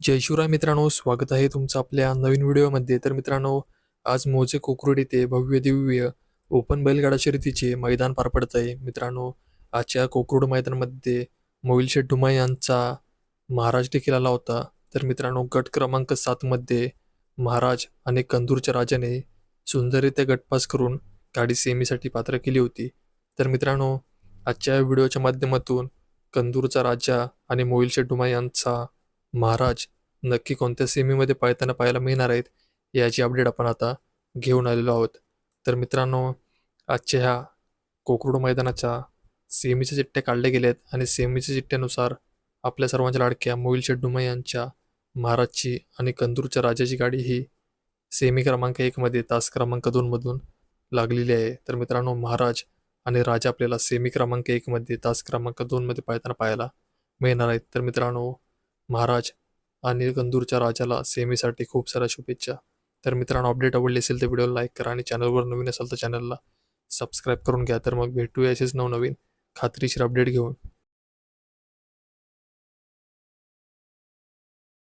जय शिवराय मित्रांनो स्वागत आहे तुमचं आपल्या नवीन व्हिडिओमध्ये. तर मित्रांनो आज मोजे कोकरूड येथे भव्य दिव्य ओपन बैलगाडा शर्यतीचे मैदान पार पडत आहे. मित्रांनो आजच्या कोकरूड मैदानामध्ये मोहिल शेठ यांचा महाराज देखील आला होता. तर मित्रांनो गट क्रमांक सातमध्ये महाराज आणि कंदूरच्या राजाने सुंदररित्या गटपास करून गाडी सेमीसाठी पात्र केली होती. तर मित्रांनो आजच्या व्हिडिओच्या माध्यमातून कंदूरचा राजा आणि मोहिल शेठ यांचा महाराज नक्की कोणत्या सेमीमध्ये पाळताना पाहायला मिळणार आहेत याची अपडेट आपण आता घेऊन आलेलो आहोत. तर मित्रांनो आजच्या ह्या कोकरूड मैदानाच्या सेमीच्या चिठ्ठ्या काढल्या गेल्या आहेत आणि सेमीच्या चिठ्ठ्यानुसार आपल्या सर्वांच्या लाडक्या मोहिल शेड्डुमा यांच्या महाराजची आणि कंदूरच्या राजाची गाडी ही सेमी क्रमांक एकमध्ये तास क्रमांक दोनमधून लागलेली आहे. तर मित्रांनो महाराज आणि राजा आपल्याला सेमी क्रमांक एकमध्ये तास क्रमांक दोनमध्ये पाळताना पाहायला मिळणार आहेत. तर मित्रांनो महाराज आणि कंदूरच्या राजाला सेमीसाठी खूप साऱ्या शुभेच्छा. तर मित्रांनो अपडेट आवडली असेल तर व्हिडिओला लाईक करा आणि चॅनलवर नवीन असेल तर चॅनलला सबस्क्राईब करून घ्या. तर मग भेटूया असेच नवनवीन खात्रीशीर अपडेट घेऊन.